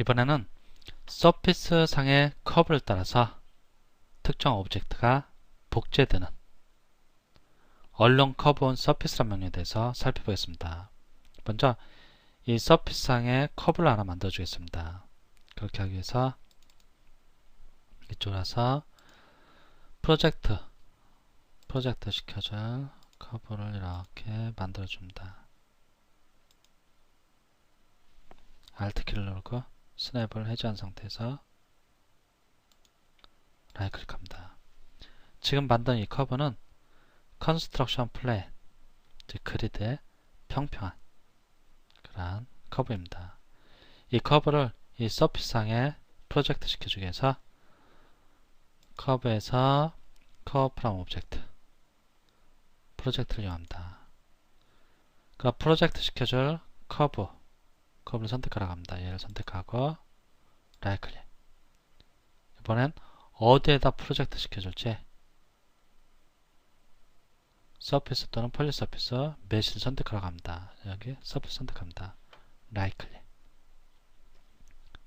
이번에는 서피스 상의 커브를 따라서 특정 오브젝트가 복제되는 얼론 커브 온 서피스란 명령에 대해서 살펴보겠습니다. 먼저 이 서피스 상의 커브를 하나 만들어 주겠습니다. 그렇게 하기 위해서 이쪽으로 와서 프로젝트 프로젝트 시켜줄 커브를 이렇게 만들어 줍니다. Alt 키를 누르고 스냅을 해제한 상태에서 라이트 클릭합니다. 지금 만든 이 커브는 컨스트럭션 플랫, 즉 그리드의 평평한 그러한 커브입니다. 이 커브를 이 서피스상에 프로젝트 시켜주기 위해서 커브에서 커브 프롬 오브젝트 프로젝트를 이용합니다. 그 프로젝트 시켜줄 커브 커브를 선택하라고 합니다. 얘를 선택하고 라이트 클릭 이번엔 어디에다 프로젝트 시켜줄지 서피스 또는 폴리 서피스 메시를 선택하라고 합니다. 여기 서피스 선택합니다. 라이트 클릭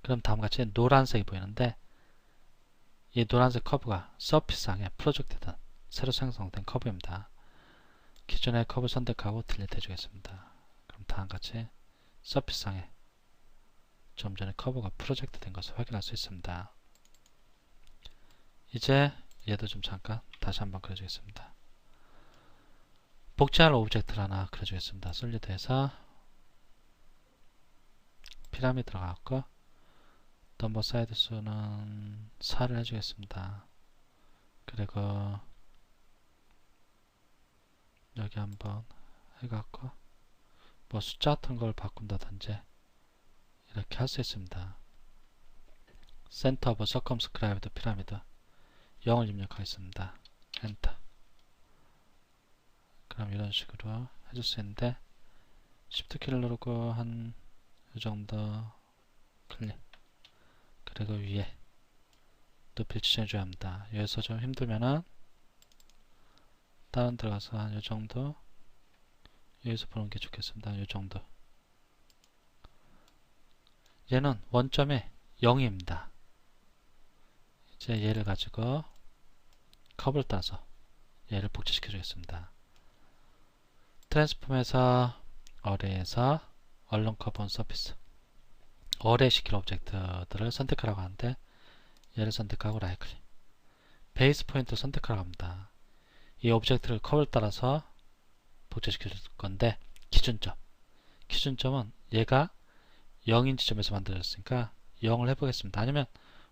그럼 다음같이 노란색이 보이는데 이 노란색 커브가 서피스상에 프로젝트된 새로 생성된 커브입니다. 기존의 커브 선택하고 딜리트 해주겠습니다. 그럼 다음같이 서피스상에 좀 전에 커브가 프로젝트 된 것을 확인할 수 있습니다. 이제 얘도 좀 잠깐 다시 한번 그려주겠습니다. 복제할 오브젝트를 하나 그려주겠습니다. 솔리드에서 피라미드 들어갔고 넘버 사이드 수는 4를 해주겠습니다. 그리고 여기 한번 해갖고 뭐 숫자 같은 걸 바꾼다든지 이렇게 할 수 있습니다. 센터 오브 서컴스크라이브드 피라미드 0을 입력하겠습니다. 엔터 그럼 이런 식으로 해줄 수 있는데 Shift 키를 누르고 한이 정도 클릭 그리고 위에 높이 지정해줘야 합니다. 여기서 좀 힘들면은 다른 들어가서 한이 정도 여기서 보는 게 좋겠습니다. 이 정도 얘는 원점이 0입니다. 이제 얘를 가지고 컵을 따서 얘를 복제시켜 주겠습니다. 트랜스폼에서 어레에서 얼론 커브 온 서피스 어레 시킬 오브젝트들을 선택하라고 하는데 얘를 선택하고 라이트 클릭 베이스 포인트 선택하라고 합니다. 이 오브젝트를 컵을 따라서 복제시켜 줄 건데 기준점 기준점은 얘가 0인 지점에서 만들어졌으니까 0을 해보겠습니다. 아니면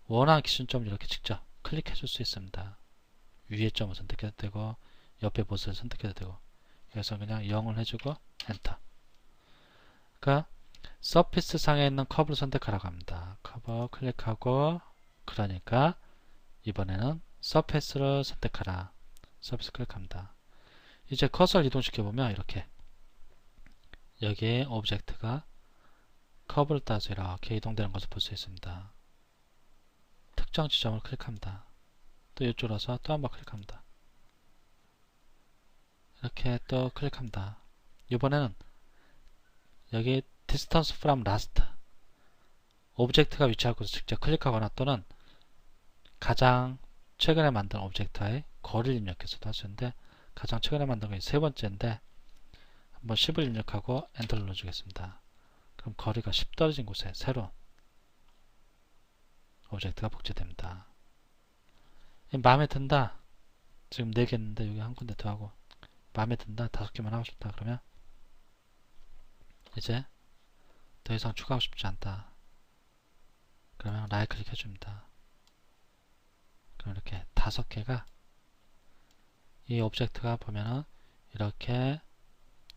원하는 기준점을 이렇게 직접 클릭해 줄 수 있습니다. 위에 점을 선택해도 되고 옆에 보스를 선택해도 되고 그래서 그냥 0을 해주고 엔터 그러니까 서피스 상에 있는 커브를 선택하라고 합니다. 커버 클릭하고 그러니까 이번에는 서페스를 선택하라 서피스 클릭합니다. 이제 커서를 이동시켜 보면 이렇게 여기에 오브젝트가 커브를 따서 이렇게 이동되는 것을 볼 수 있습니다. 특정 지점을 클릭합니다. 또 이쪽으로 와서 또 한 번 클릭합니다. 이렇게 또 클릭합니다. 이번에는 여기 distance from last 오브젝트가 위치할 곳을 직접 클릭하거나 또는 가장 최근에 만든 오브젝트와의 거리를 입력해서도 할 수 있는데 가장 최근에 만든 것이 세 번째인데 한번 10을 입력하고 엔터를 눌러주겠습니다. 그럼 거리가 10 떨어진 곳에 새로운 오브젝트가 복제됩니다. 마음에 든다. 지금 4개 있는데 여기 한 군데 더 하고 마음에 든다. 5개만 하고 싶다. 그러면 이제 더 이상 추가하고 싶지 않다. 그러면 라이트 클릭 해줍니다. 그럼 이렇게 다섯 개가 이 오브젝트가 보면은 이렇게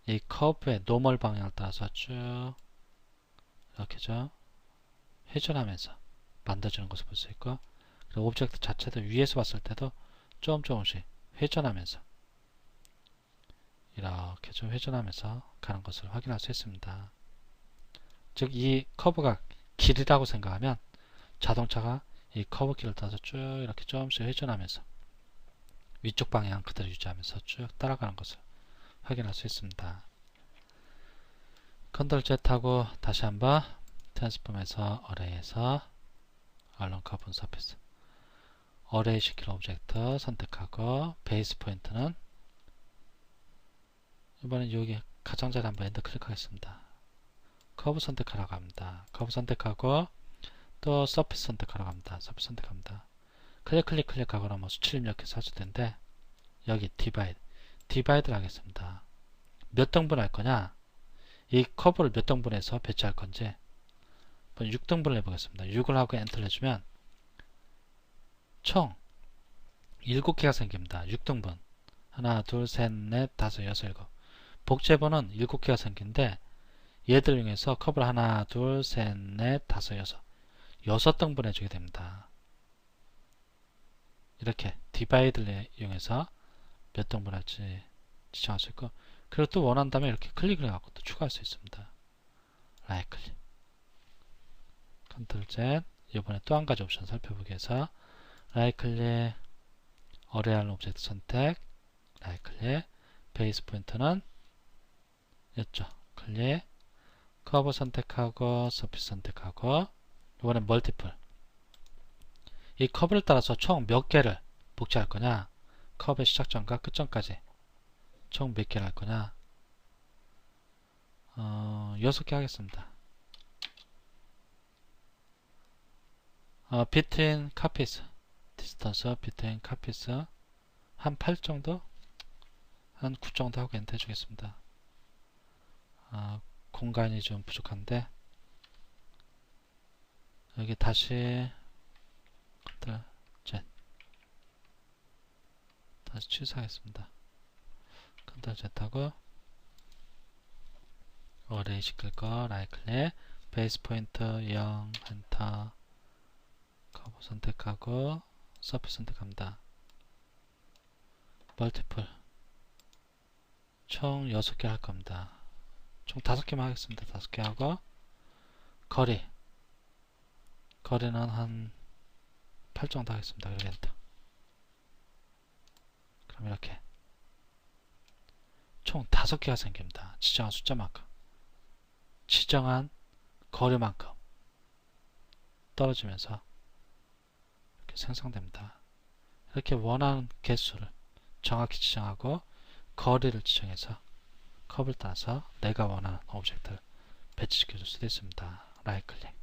이 커브의 노멀 방향을 따라서 쭉 이렇게 좀 회전하면서 만들어지는 것을 볼 수 있고 그리고 오브젝트 자체도 위에서 봤을 때도 조금 조금씩 회전하면서 이렇게 좀 회전하면서 가는 것을 확인할 수 있습니다. 즉 이 커브가 길이라고 생각하면 자동차가 이 커브 길을 따서 쭉 이렇게 조금씩 회전하면서 위쪽 방향 그대로 유지하면서 쭉 따라가는 것을 확인할 수 있습니다. 컨트롤 Z 하고 다시 한번 트랜스폼에서 어레이에서 얼론 커브 서피스 어레이 시킬 오브젝트 선택하고 베이스 포인트는 이번엔 여기 가장자리 한번 엔터 클릭하겠습니다. 커브 선택하라고 합니다. 커브 선택하고 또 서피스 선택하라고 합니다. 서피스 선택합니다. 클릭 클릭 클릭하거나 뭐 수칠 입력해서 하셔도 되는데 여기 디바이드 디바이드를 하겠습니다. 몇 등분 할 거냐 이 커브를 몇 등분해서 배치할 건지 6등분을 해보겠습니다. 6을 하고 엔터를 해주면 총 7개가 생깁니다. 6등분 하나 둘 셋 넷 다섯 여섯 일곱 복제번은 7개가 생긴데 얘들 중에서 커브를 하나 둘 셋 넷 다섯 여섯 여섯 등분 해 주게 됩니다. 이렇게 디바이드를 이용해서 몇 등분 할지 수 있고 그리고 또 원한다면 이렇게 클릭을 해갖고 또 추가할 수 있습니다. 라이트 클릭. 컨트롤 Z. 이번에 또 한 가지 옵션 살펴보기 위해서 라이트 클릭. 어레알 오브젝트 선택. 라이트 클릭. 베이스 포인트는 였죠. 클릭. 커브 선택하고 서피스 선택하고 이번엔 멀티플. 이 커브를 따라서 총 몇 개를 복제할 거냐? 컵의 시작점과 끝점까지 총 몇 개를 할 거냐? 어, 6개 하겠습니다. 어, between copies distance between copies 한8 정도? 한 9 정도 하고 엔터 해주겠습니다. 어, 공간이 좀 부족한데. 여기 다시 컨트롤 Z 다시 취소하겠습니다. Z 하고 어레이 시킬 거 라이트 클릭 베이스 포인트 0 엔터 커브 선택하고 서피 선택합니다. 멀티플 총 6개 할 겁니다. 총 5개만 하겠습니다. 5개 하고 거리 거리는 한 8 정도 하겠습니다. 그리고 엔터. 그럼 이렇게 총 5개가 생깁니다. 지정한 숫자만큼. 지정한 거리만큼 떨어지면서 이렇게 생성됩니다. 이렇게 원하는 개수를 정확히 지정하고 거리를 지정해서 컵을 따서 내가 원하는 오브젝트를 배치시켜 줄 수도 있습니다. 라이트 클릭